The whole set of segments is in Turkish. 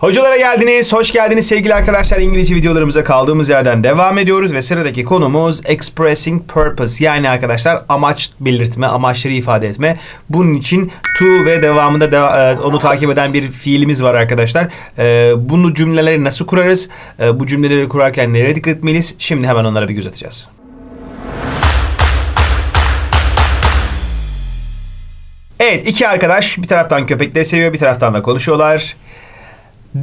Hocalara geldiniz, hoş geldiniz sevgili arkadaşlar. İngilizce videolarımıza kaldığımız yerden devam ediyoruz ve sıradaki konumuz expressing purpose. Yani arkadaşlar amaç belirtme, amaçları ifade etme. Bunun için to ve devamında deva- e, onu takip eden bir fiilimiz var arkadaşlar. E, bunu cümleleri nasıl kurarız? E, bu cümleleri kurarken nereye dikkat etmeliyiz? Şimdi hemen onlara bir göz atacağız. Evet iki arkadaş bir taraftan köpekleri seviyor bir taraftan da konuşuyorlar.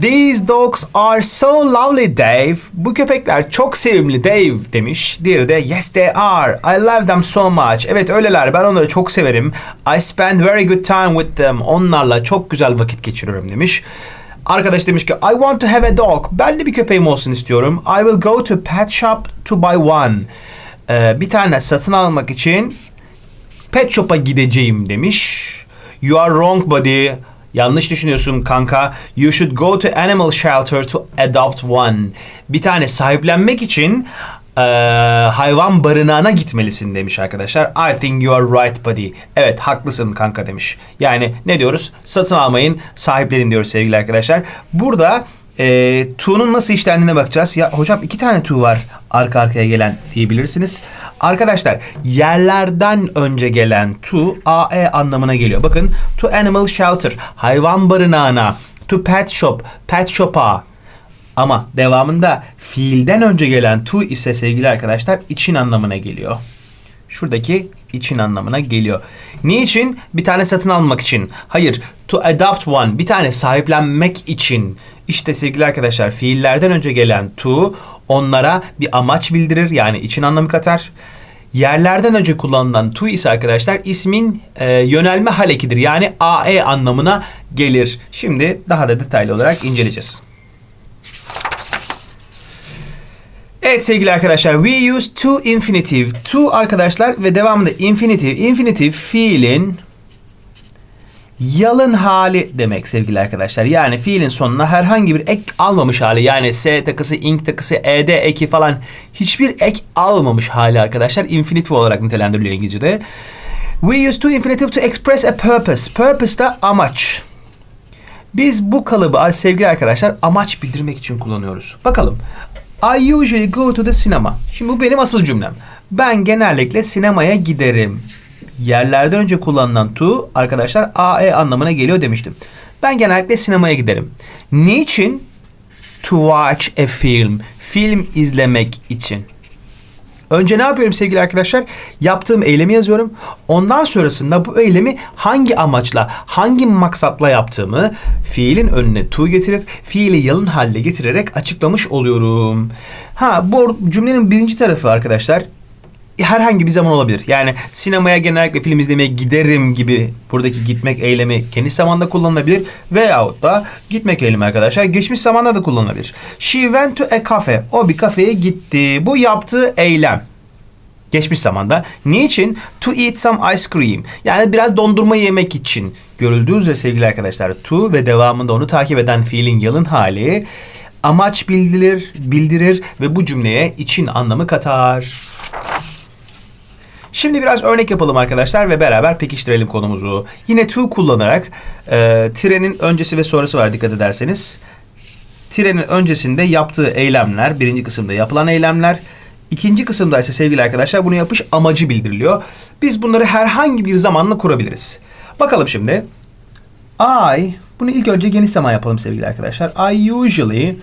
These dogs are so lovely Dave. Bu köpekler çok sevimli Dave demiş. Diğeri de yes they are. I love them so much. Evet öyleler ben onları çok severim. I spend very good time with them. Onlarla çok güzel vakit geçiriyorum demiş. Arkadaş demiş ki I want to have a dog. Ben de bir köpeğim olsun istiyorum. I will go to pet shop to buy one. Ee, bir tane satın almak için pet shop'a gideceğim demiş. You are wrong buddy. Yanlış düşünüyorsun kanka. You should go to animal shelter to adopt one. Bir tane sahiplenmek için eee, hayvan barınağına gitmelisin demiş arkadaşlar. I think you are right buddy. Evet haklısın kanka demiş. Yani ne diyoruz? Satın almayın, sahiplenin diyoruz sevgili arkadaşlar. Burada e, to'nun nasıl işlendiğine bakacağız. Ya hocam iki tane to var arka arkaya gelen diyebilirsiniz. Arkadaşlar yerlerden önce gelen to AE anlamına geliyor. Bakın to animal shelter hayvan barınağına to pet shop pet shop'a ama devamında fiilden önce gelen to ise sevgili arkadaşlar için anlamına geliyor. Şuradaki için anlamına geliyor. Niçin? Bir tane satın almak için. Hayır. To adopt one. Bir tane sahiplenmek için. İşte sevgili arkadaşlar fiillerden önce gelen to onlara bir amaç bildirir. Yani için anlamı katar. Yerlerden önce kullanılan to ise arkadaşlar ismin e, yönelme hal ekidir. Yani AE anlamına gelir. Şimdi daha da detaylı olarak inceleyeceğiz. Evet sevgili arkadaşlar we use to infinitive. To arkadaşlar ve devamında infinitive. Infinitive fiilin yalın hali demek sevgili arkadaşlar. Yani fiilin sonuna herhangi bir ek almamış hali. Yani s takısı, ing takısı, ed eki falan hiçbir ek almamış hali arkadaşlar. Infinitive olarak nitelendiriliyor İngilizce'de. We use to infinitive to express a purpose. Purpose da amaç. Biz bu kalıbı sevgili arkadaşlar amaç bildirmek için kullanıyoruz. Bakalım. I usually go to the cinema. Şimdi bu benim asıl cümlem. Ben genellikle sinemaya giderim. Yerlerden önce kullanılan to arkadaşlar AE anlamına geliyor demiştim. Ben genellikle sinemaya giderim. Niçin? To watch a film. Film izlemek için. Önce ne yapıyorum sevgili arkadaşlar? Yaptığım eylemi yazıyorum. Ondan sonrasında bu eylemi hangi amaçla, hangi maksatla yaptığımı fiilin önüne to getirip fiili yalın haline getirerek açıklamış oluyorum. Ha bu cümlenin birinci tarafı arkadaşlar herhangi bir zaman olabilir. Yani sinemaya genellikle film izlemeye giderim gibi buradaki gitmek eylemi geniş zamanda kullanılabilir veyahut da gitmek eylemi arkadaşlar geçmiş zamanda da kullanılabilir. She went to a cafe. O bir kafeye gitti. Bu yaptığı eylem. Geçmiş zamanda. Niçin? To eat some ice cream. Yani biraz dondurma yemek için. Görüldüğü üzere sevgili arkadaşlar to ve devamında onu takip eden fiilin yalın hali amaç bildirir, bildirir ve bu cümleye için anlamı katar. Şimdi biraz örnek yapalım arkadaşlar ve beraber pekiştirelim konumuzu. Yine to kullanarak e, trenin öncesi ve sonrası var dikkat ederseniz. Trenin öncesinde yaptığı eylemler, birinci kısımda yapılan eylemler, ikinci kısımda ise sevgili arkadaşlar bunu yapış amacı bildiriliyor. Biz bunları herhangi bir zamanla kurabiliriz. Bakalım şimdi. I, bunu ilk önce geniş zaman yapalım sevgili arkadaşlar. I usually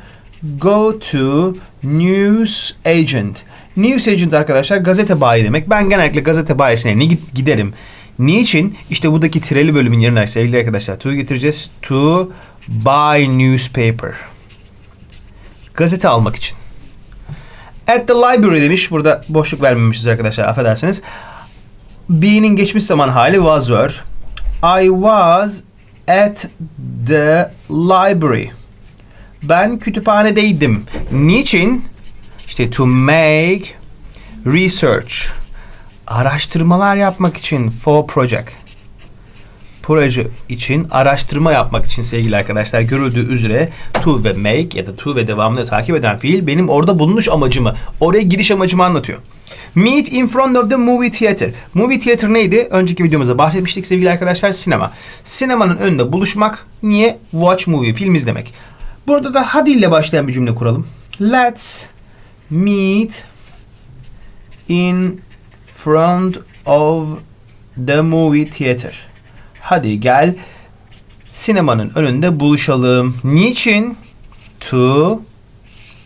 go to news agent. News agent arkadaşlar gazete bayi demek. Ben genellikle gazete bayisine ne giderim. Niçin? İşte buradaki tireli bölümün yerine sevgili arkadaşlar to getireceğiz. To buy newspaper. Gazete almak için. At the library demiş. Burada boşluk vermemişiz arkadaşlar affedersiniz. Be'nin geçmiş zaman hali was were. I was at the library. Ben kütüphanedeydim. Niçin? İşte to make research. Araştırmalar yapmak için for project. Proje için araştırma yapmak için sevgili arkadaşlar görüldüğü üzere to ve make ya da to ve devamını takip eden fiil benim orada bulunuş amacımı, oraya giriş amacımı anlatıyor. Meet in front of the movie theater. Movie theater neydi? Önceki videomuzda bahsetmiştik sevgili arkadaşlar. Sinema. Sinemanın önünde buluşmak. Niye? Watch movie, film izlemek. Burada da hadi ile başlayan bir cümle kuralım. Let's meet in front of the movie theater. Hadi gel sinemanın önünde buluşalım. Niçin? To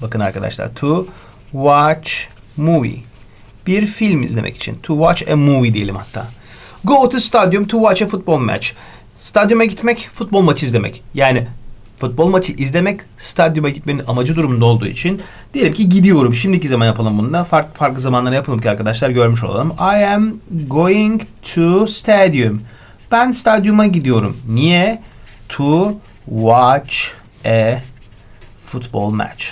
bakın arkadaşlar to watch movie. Bir film izlemek için. To watch a movie diyelim hatta. Go to stadium to watch a football match. Stadyuma gitmek, futbol maçı izlemek. Yani futbol maçı izlemek stadyuma gitmenin amacı durumunda olduğu için diyelim ki gidiyorum. Şimdiki zaman yapalım bunu da. Farklı farklı zamanlara yapalım ki arkadaşlar görmüş olalım. I am going to stadium. Ben stadyuma gidiyorum. Niye? To watch a football match.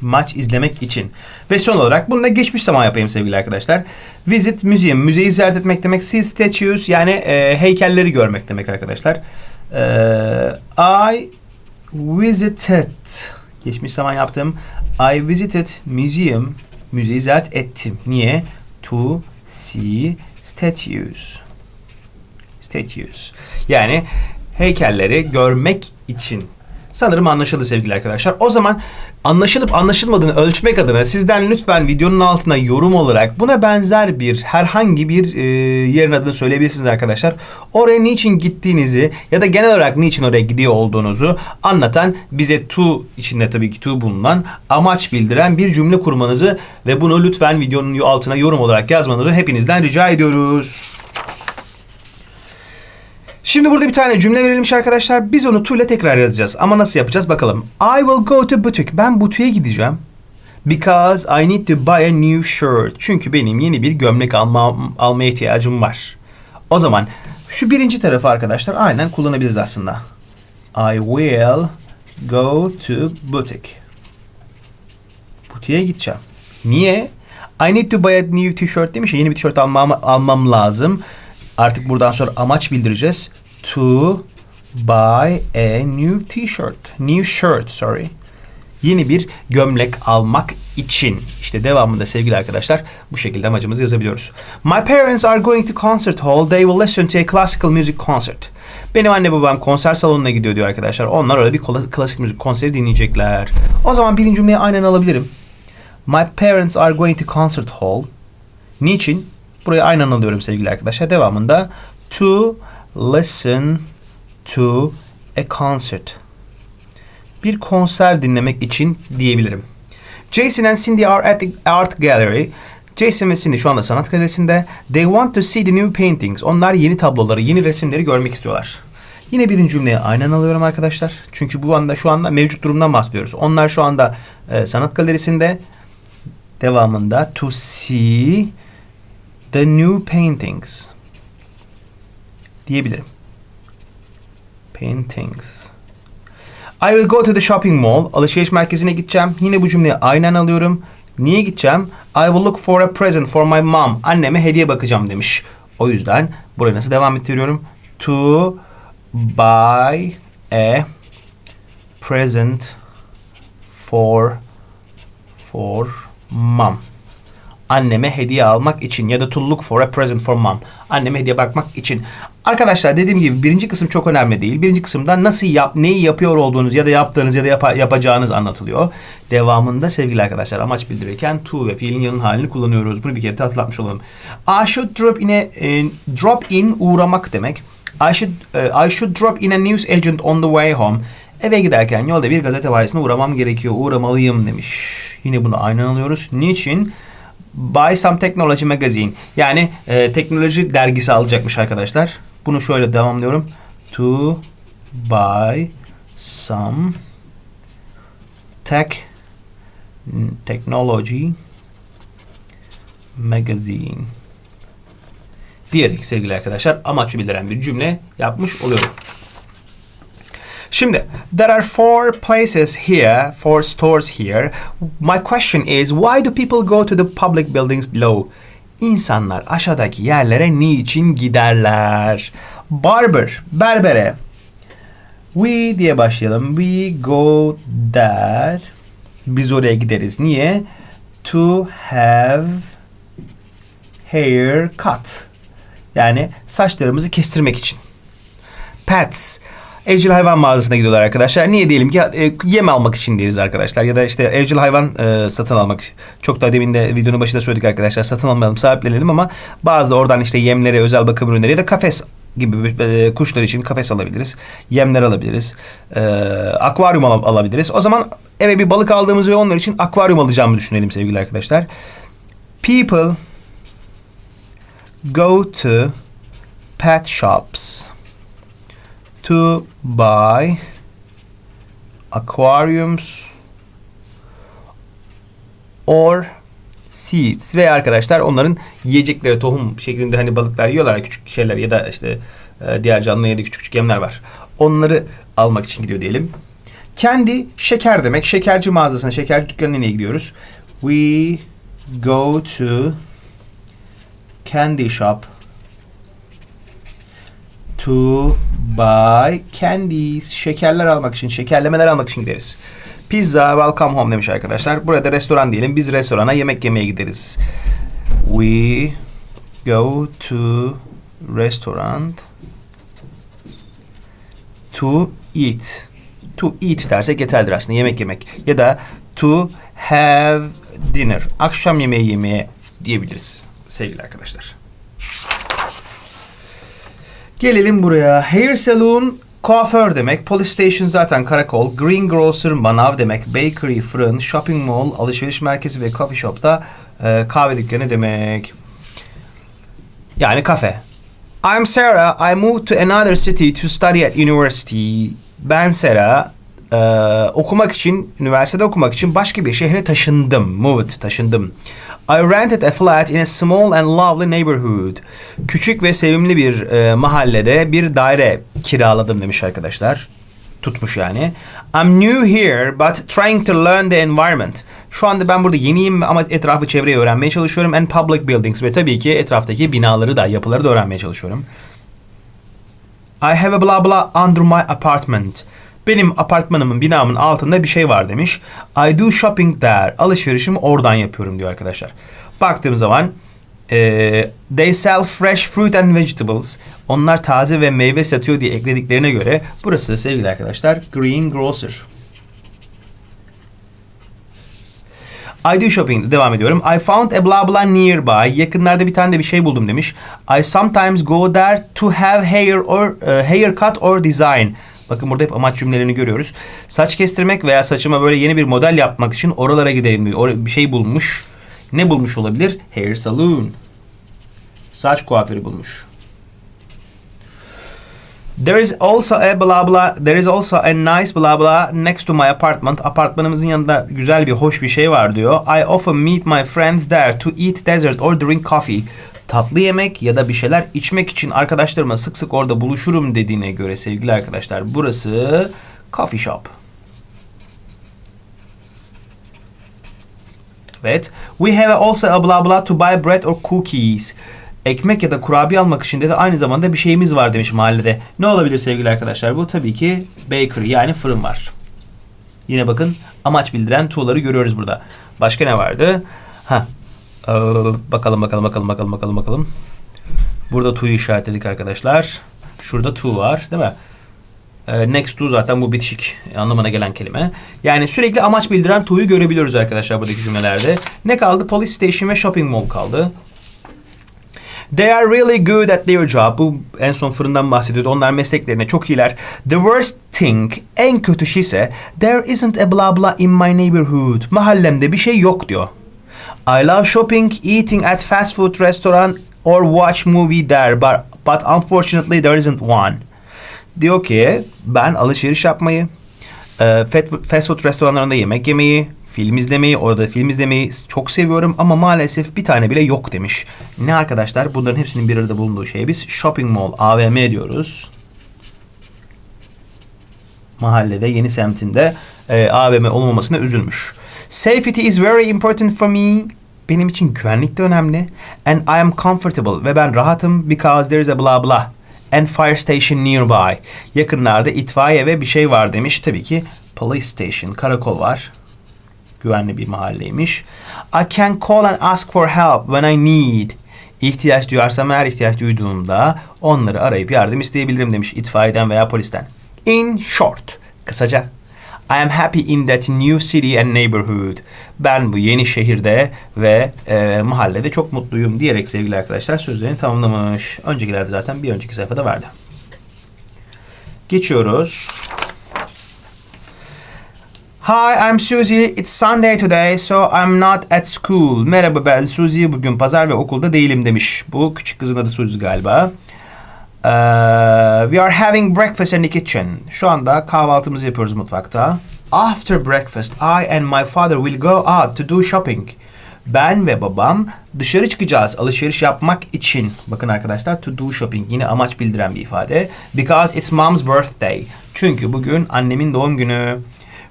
Maç izlemek için. Ve son olarak bunu da geçmiş zaman yapayım sevgili arkadaşlar. Visit museum. Müzeyi ziyaret etmek demek. See statues yani e, heykelleri görmek demek arkadaşlar. E, I visited. Geçmiş zaman yaptım. I visited museum. Müzeyi ziyaret ettim. Niye? To see statues. Statues. Yani heykelleri görmek için. Sanırım anlaşıldı sevgili arkadaşlar. O zaman anlaşılıp anlaşılmadığını ölçmek adına sizden lütfen videonun altına yorum olarak buna benzer bir herhangi bir e, yerin adını söyleyebilirsiniz arkadaşlar. Oraya niçin gittiğinizi ya da genel olarak niçin oraya gidiyor olduğunuzu anlatan bize to içinde tabii ki to bulunan amaç bildiren bir cümle kurmanızı ve bunu lütfen videonun altına yorum olarak yazmanızı hepinizden rica ediyoruz. Şimdi burada bir tane cümle verilmiş arkadaşlar. Biz onu to tekrar yazacağız. Ama nasıl yapacağız bakalım. I will go to boutique. Ben butiğe gideceğim. Because I need to buy a new shirt. Çünkü benim yeni bir gömlek alma, almaya ihtiyacım var. O zaman şu birinci tarafı arkadaşlar aynen kullanabiliriz aslında. I will go to boutique. Butiğe gideceğim. Niye? I need to buy a new t-shirt demiş ya yeni bir tişört almam, almam lazım. Artık buradan sonra amaç bildireceğiz. To buy a new t-shirt. New shirt, sorry. Yeni bir gömlek almak için. İşte devamında sevgili arkadaşlar bu şekilde amacımızı yazabiliyoruz. My parents are going to concert hall. They will listen to a classical music concert. Benim anne babam konser salonuna gidiyor diyor arkadaşlar. Onlar orada bir klasik müzik konseri dinleyecekler. O zaman birinci cümleyi aynen alabilirim. My parents are going to concert hall. Niçin? Burayı aynen alıyorum sevgili arkadaşlar. Devamında to listen to a concert. Bir konser dinlemek için diyebilirim. Jason and Cindy are at the art gallery. Jason ve Cindy şu anda sanat galerisinde. They want to see the new paintings. Onlar yeni tabloları, yeni resimleri görmek istiyorlar. Yine birinci cümleye aynen alıyorum arkadaşlar. Çünkü bu anda şu anda mevcut durumdan bahsediyoruz. Onlar şu anda e, sanat galerisinde. Devamında to see the new paintings diyebilirim. Paintings. I will go to the shopping mall. Alışveriş merkezine gideceğim. Yine bu cümleyi aynen alıyorum. Niye gideceğim? I will look for a present for my mom. Anneme hediye bakacağım demiş. O yüzden burayı nasıl devam ettiriyorum? To buy a present for for mom anneme hediye almak için ya da to look for a present for mom. Anneme hediye bakmak için. Arkadaşlar dediğim gibi birinci kısım çok önemli değil. Birinci kısımda nasıl yap, neyi yapıyor olduğunuz ya da yaptığınız ya da yap, yapacağınız anlatılıyor. Devamında sevgili arkadaşlar amaç bildirirken to ve fiilin yanın halini kullanıyoruz. Bunu bir kere de hatırlatmış olalım. I should drop in a, e, drop in uğramak demek. I should uh, I should drop in a news agent on the way home. Eve giderken yolda bir gazete bayisine uğramam gerekiyor. Uğramalıyım demiş. Yine bunu aynen alıyoruz. Niçin? Buy some technology magazine. Yani e, teknoloji dergisi alacakmış arkadaşlar. Bunu şöyle devamlıyorum. To buy some tech technology magazine diyerek sevgili arkadaşlar amaç bildiren bir cümle yapmış oluyorum. Şimdi there are four places here, four stores here. My question is why do people go to the public buildings below? İnsanlar aşağıdaki yerlere niçin giderler? Barber, berbere. We diye başlayalım. We go there. Biz oraya gideriz. Niye? To have hair cut. Yani saçlarımızı kestirmek için. Pets evcil hayvan mağazasına gidiyorlar arkadaşlar. Niye diyelim ki e, yem almak için deriz arkadaşlar. Ya da işte evcil hayvan e, satın almak. Çok da demin de videonun başında söyledik arkadaşlar. Satın almayalım sahiplenelim ama bazı oradan işte yemleri, özel bakım ürünleri ya da kafes gibi e, kuşlar için kafes alabiliriz. Yemler alabiliriz. Akvaryum al- alabiliriz. O zaman eve bir balık aldığımız ve onlar için akvaryum alacağımı düşünelim sevgili arkadaşlar. People go to pet shops to buy aquariums or seeds ve arkadaşlar onların yiyecekleri tohum şeklinde hani balıklar yiyorlar küçük şeyler ya da işte e, diğer canlı ya da küçük küçük yemler var. Onları almak için gidiyor diyelim. Kendi şeker demek. Şekerci mağazasına, şekerci dükkanına gidiyoruz? We go to candy shop to buy candies. Şekerler almak için, şekerlemeler almak için gideriz. Pizza, welcome home demiş arkadaşlar. Burada restoran diyelim. Biz restorana yemek yemeye gideriz. We go to restaurant to eat. To eat dersek yeterlidir aslında yemek yemek. Ya da to have dinner. Akşam yemeği yemeye diyebiliriz sevgili arkadaşlar. Gelelim buraya. Hair salon kuaför demek. Police station zaten karakol. Green grocer manav demek. Bakery fırın. Shopping mall alışveriş merkezi ve coffee shop da e, kahve dükkanı demek. Yani kafe. I'm Sarah. I moved to another city to study at university. Ben Sarah. e, okumak için, üniversitede okumak için başka bir şehre taşındım. Moved, taşındım. I rented a flat in a small and lovely neighborhood. Küçük ve sevimli bir e, mahallede bir daire kiraladım demiş arkadaşlar. Tutmuş yani. I'm new here but trying to learn the environment. Şu anda ben burada yeniyim ama etrafı çevreyi öğrenmeye çalışıyorum. And public buildings ve tabii ki etraftaki binaları da yapıları da öğrenmeye çalışıyorum. I have a blah blah under my apartment. Benim apartmanımın, binamın altında bir şey var demiş. I do shopping there. Alışverişimi oradan yapıyorum diyor arkadaşlar. Baktığım zaman eee, they sell fresh fruit and vegetables. Onlar taze ve meyve satıyor diye eklediklerine göre burası sevgili arkadaşlar Green Grocer. I do shopping devam ediyorum. I found a blah blah nearby. Yakınlarda bir tane de bir şey buldum demiş. I sometimes go there to have hair or uh, haircut or design. Bakın burada hep amaç cümlelerini görüyoruz. Saç kestirmek veya saçıma böyle yeni bir model yapmak için oralara gidelim diyor. Or- bir şey bulmuş. Ne bulmuş olabilir? Hair salon. Saç kuaförü bulmuş. There is also a blah blah. There is also a nice blah blah next to my apartment. Apartmanımızın yanında güzel bir hoş bir şey var diyor. I often meet my friends there to eat dessert or drink coffee. Tatlı yemek ya da bir şeyler içmek için arkadaşlarıma sık sık orada buluşurum dediğine göre sevgili arkadaşlar burası coffee shop. Evet. We have also a blah blah to buy bread or cookies. Ekmek ya da kurabiye almak için de aynı zamanda bir şeyimiz var demiş mahallede. Ne olabilir sevgili arkadaşlar? Bu tabii ki bakery yani fırın var. Yine bakın amaç bildiren to'ları görüyoruz burada. Başka ne vardı? Ha. Ee, bakalım bakalım bakalım bakalım bakalım bakalım. Burada to'yu işaretledik arkadaşlar. Şurada to var değil mi? Ee, next to zaten bu bitişik anlamına gelen kelime. Yani sürekli amaç bildiren to'yu görebiliyoruz arkadaşlar buradaki cümlelerde. Ne kaldı? Police station ve shopping mall kaldı. They are really good at their job. Bu en son fırından bahsediyordu. Onlar mesleklerine çok iyiler. The worst thing, en kötü şey ise there isn't a blah blah in my neighborhood. Mahallemde bir şey yok diyor. I love shopping, eating at fast food restaurant or watch movie there, but, but unfortunately there isn't one. Diyor ki ben alışveriş yapmayı, e, fast food restoranlarında yemek yemeyi, film izlemeyi, orada film izlemeyi çok seviyorum ama maalesef bir tane bile yok demiş. Ne arkadaşlar? Bunların hepsinin bir arada bulunduğu şeye biz shopping mall, AVM diyoruz. Mahallede, yeni semtinde e, AVM olmamasına üzülmüş. Safety is very important for me. Benim için güvenlik de önemli. And I am comfortable ve ben rahatım because there is a blah blah and fire station nearby. Yakınlarda itfaiye ve bir şey var demiş. Tabii ki police station, karakol var. Güvenli bir mahalleymiş. I can call and ask for help when I need. İhtiyaç duyarsam eğer ihtiyaç duyduğumda onları arayıp yardım isteyebilirim demiş itfaiyeden veya polisten. In short, kısaca. I am happy in that new city and neighborhood. Ben bu yeni şehirde ve e, mahallede çok mutluyum diyerek sevgili arkadaşlar sözlerini tamamlamış. Öncekilerde zaten bir önceki sayfada vardı. Geçiyoruz. Hi, I'm Susie. It's Sunday today, so I'm not at school. Merhaba ben Susie. Bugün pazar ve okulda değilim demiş. Bu küçük kızın adı Susie galiba. Uh, we are having breakfast in the kitchen. Şu anda kahvaltımızı yapıyoruz mutfakta. After breakfast, I and my father will go out to do shopping. Ben ve babam dışarı çıkacağız alışveriş yapmak için. Bakın arkadaşlar to do shopping yine amaç bildiren bir ifade. Because it's mom's birthday. Çünkü bugün annemin doğum günü.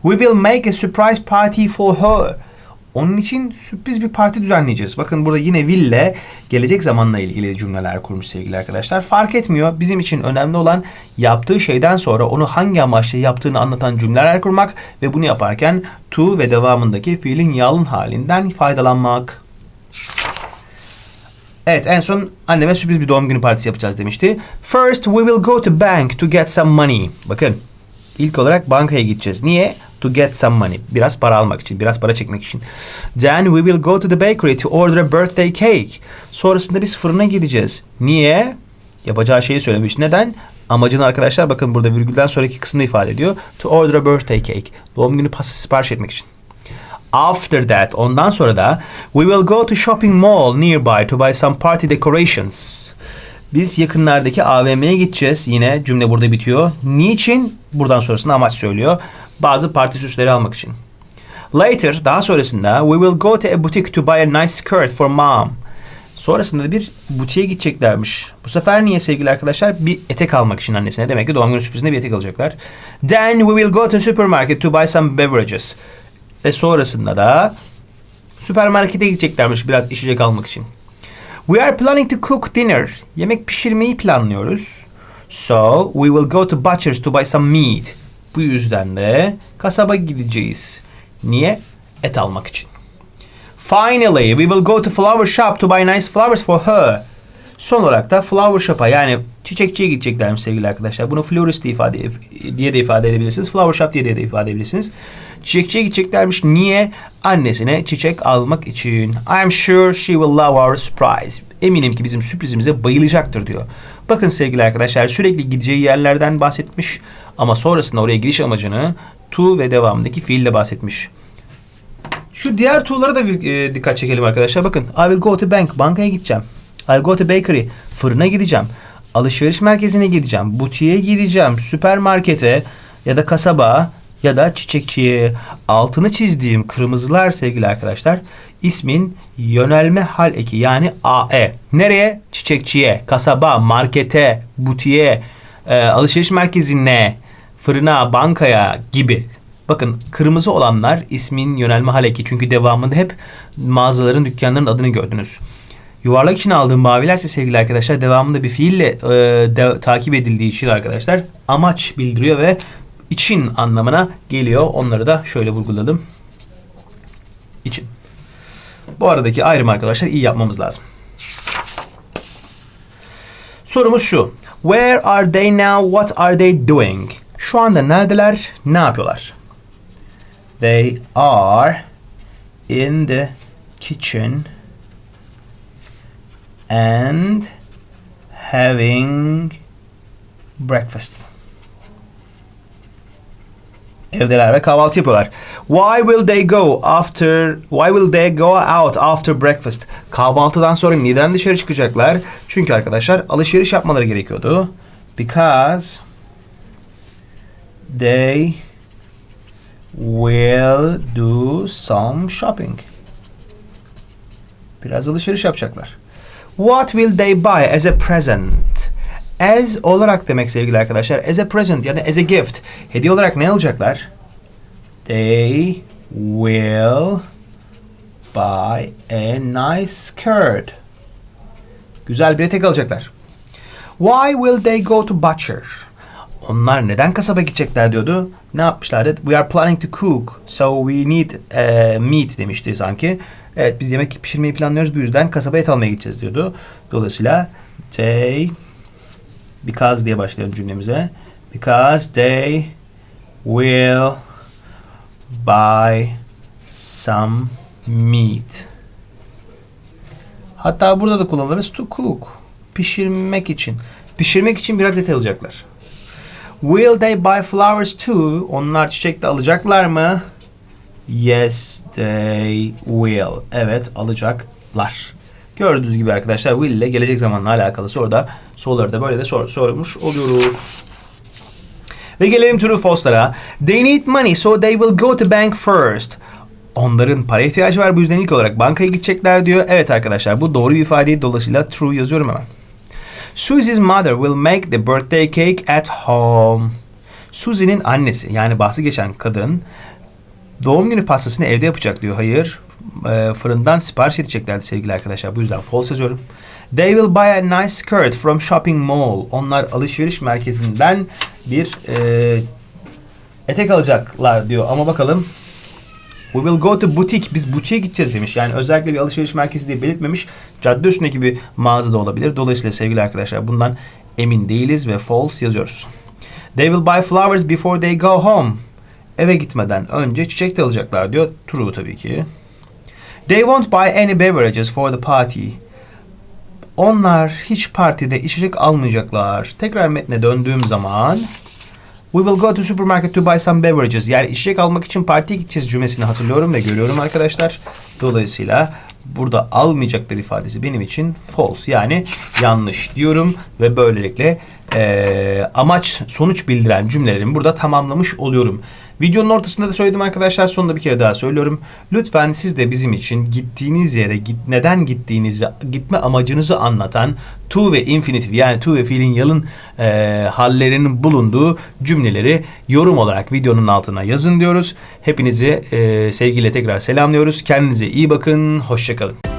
We will make a surprise party for her. Onun için sürpriz bir parti düzenleyeceğiz. Bakın burada yine will ile gelecek zamanla ilgili cümleler kurmuş sevgili arkadaşlar. Fark etmiyor. Bizim için önemli olan yaptığı şeyden sonra onu hangi amaçla yaptığını anlatan cümleler kurmak ve bunu yaparken to ve devamındaki fiilin yalın halinden faydalanmak. Evet en son anneme sürpriz bir doğum günü partisi yapacağız demişti. First we will go to bank to get some money. Bakın ilk olarak bankaya gideceğiz. Niye? To get some money. Biraz para almak için, biraz para çekmek için. Then we will go to the bakery to order a birthday cake. Sonrasında biz fırına gideceğiz. Niye? Yapacağı şeyi söylemiş. Neden? Amacını arkadaşlar bakın burada virgülden sonraki kısmını ifade ediyor. To order a birthday cake. Doğum günü pastası sipariş etmek için. After that, ondan sonra da we will go to shopping mall nearby to buy some party decorations. Biz yakınlardaki AVM'ye gideceğiz. Yine cümle burada bitiyor. Niçin? Buradan sonrasında amaç söylüyor. Bazı parti süsleri almak için. Later, daha sonrasında we will go to a boutique to buy a nice skirt for mom. Sonrasında da bir butiğe gideceklermiş. Bu sefer niye sevgili arkadaşlar? Bir etek almak için annesine. Demek ki doğum günü sürprizinde bir etek alacaklar. Then we will go to supermarket to buy some beverages. Ve sonrasında da süpermarkete gideceklermiş biraz içecek almak için. We are planning to cook dinner. Yemek pişirmeyi planlıyoruz. So we will go to butcher's to buy some meat. Bu yüzden de kasaba gideceğiz. Niye? Et almak için. Finally, we will go to flower shop to buy nice flowers for her. Son olarak da flower shop'a yani çiçekçiye gideceklermiş sevgili arkadaşlar. Bunu florist diye, ifade, diye de ifade edebilirsiniz. Flower shop diye de ifade edebilirsiniz. Çiçekçiye gideceklermiş. Niye? Annesine çiçek almak için. I'm sure she will love our surprise. Eminim ki bizim sürprizimize bayılacaktır diyor. Bakın sevgili arkadaşlar sürekli gideceği yerlerden bahsetmiş. Ama sonrasında oraya giriş amacını to ve devamındaki fiille bahsetmiş. Şu diğer to'lara da e, dikkat çekelim arkadaşlar. Bakın I will go to bank. Bankaya gideceğim. I'll go to bakery. Fırına gideceğim. Alışveriş merkezine gideceğim. Butiğe gideceğim. Süpermarkete ya da kasaba ya da çiçekçiye. Altını çizdiğim kırmızılar sevgili arkadaşlar ismin yönelme hal eki yani AE. Nereye? Çiçekçiye, kasaba, markete, butiğe, e, alışveriş merkezine, fırına, bankaya gibi. Bakın kırmızı olanlar ismin yönelme hal eki. Çünkü devamında hep mağazaların, dükkanların adını gördünüz. Yuvarlak için aldığım mavilerse sevgili arkadaşlar devamında bir fiille e, de, takip edildiği için arkadaşlar amaç bildiriyor ve için anlamına geliyor. Onları da şöyle vurguladım. İçin. Bu aradaki ayrım arkadaşlar iyi yapmamız lazım. Sorumuz şu. Where are they now? What are they doing? Şu anda neredeler? Ne yapıyorlar? They are in the kitchen and having breakfast. Evdeler ve kahvaltı yapıyorlar. Why will they go after Why will they go out after breakfast? Kahvaltıdan sonra neden dışarı çıkacaklar? Çünkü arkadaşlar alışveriş yapmaları gerekiyordu. Because they will do some shopping. Biraz alışveriş yapacaklar. What will they buy as a present? As olarak demek sevgili arkadaşlar. As a present yani as a gift. Hediye olarak ne alacaklar? They will buy a nice skirt. Güzel bir etek alacaklar. Why will they go to butcher? Onlar neden kasaba gidecekler diyordu. Ne yapmışlardı? We are planning to cook. So we need uh, meat demişti sanki. Evet biz yemek pişirmeyi planlıyoruz. Bu yüzden kasaba et almaya gideceğiz diyordu. Dolayısıyla they because diye başlayalım cümlemize. Because they will buy some meat. Hatta burada da kullanırız to cook. Pişirmek için. Pişirmek için biraz et alacaklar. Will they buy flowers too? Onlar çiçek de alacaklar mı? Yes, they will. Evet, alacaklar. Gördüğünüz gibi arkadaşlar will ile gelecek zamanla alakalı soruda soruları da böyle de sor, sormuş oluyoruz. Ve gelelim true false'lara. They need money so they will go to bank first. Onların para ihtiyacı var bu yüzden ilk olarak bankaya gidecekler diyor. Evet arkadaşlar bu doğru bir ifade. Dolayısıyla true yazıyorum hemen. Susie's mother will make the birthday cake at home. Susie'nin annesi yani bahsi geçen kadın doğum günü pastasını evde yapacak diyor. Hayır. fırından sipariş edeceklerdi sevgili arkadaşlar. Bu yüzden false yazıyorum. They will buy a nice skirt from shopping mall. Onlar alışveriş merkezinden bir e, etek alacaklar diyor. Ama bakalım We will go to boutique. Biz butiğe gideceğiz demiş. Yani özellikle bir alışveriş merkezi diye belirtmemiş. Cadde üstündeki bir mağaza da olabilir. Dolayısıyla sevgili arkadaşlar bundan emin değiliz ve false yazıyoruz. They will buy flowers before they go home. Eve gitmeden önce çiçek de alacaklar diyor. True tabii ki. They won't buy any beverages for the party. Onlar hiç partide içecek almayacaklar. Tekrar metne döndüğüm zaman We will go to supermarket to buy some beverages. Yani içecek almak için partiye gideceğiz cümlesini hatırlıyorum ve görüyorum arkadaşlar. Dolayısıyla burada almayacaklar ifadesi benim için false yani yanlış diyorum ve böylelikle eee, amaç sonuç bildiren cümlelerimi burada tamamlamış oluyorum. Videonun ortasında da söyledim arkadaşlar. Sonunda bir kere daha söylüyorum. Lütfen siz de bizim için gittiğiniz yere git, neden gittiğinizi, gitme amacınızı anlatan to ve infinitive yani to ve fiilin yalın eee, hallerinin bulunduğu cümleleri yorum olarak videonun altına yazın diyoruz. Hepinizi eee sevgiyle tekrar selamlıyoruz. Kendinize iyi bakın. Hoşçakalın.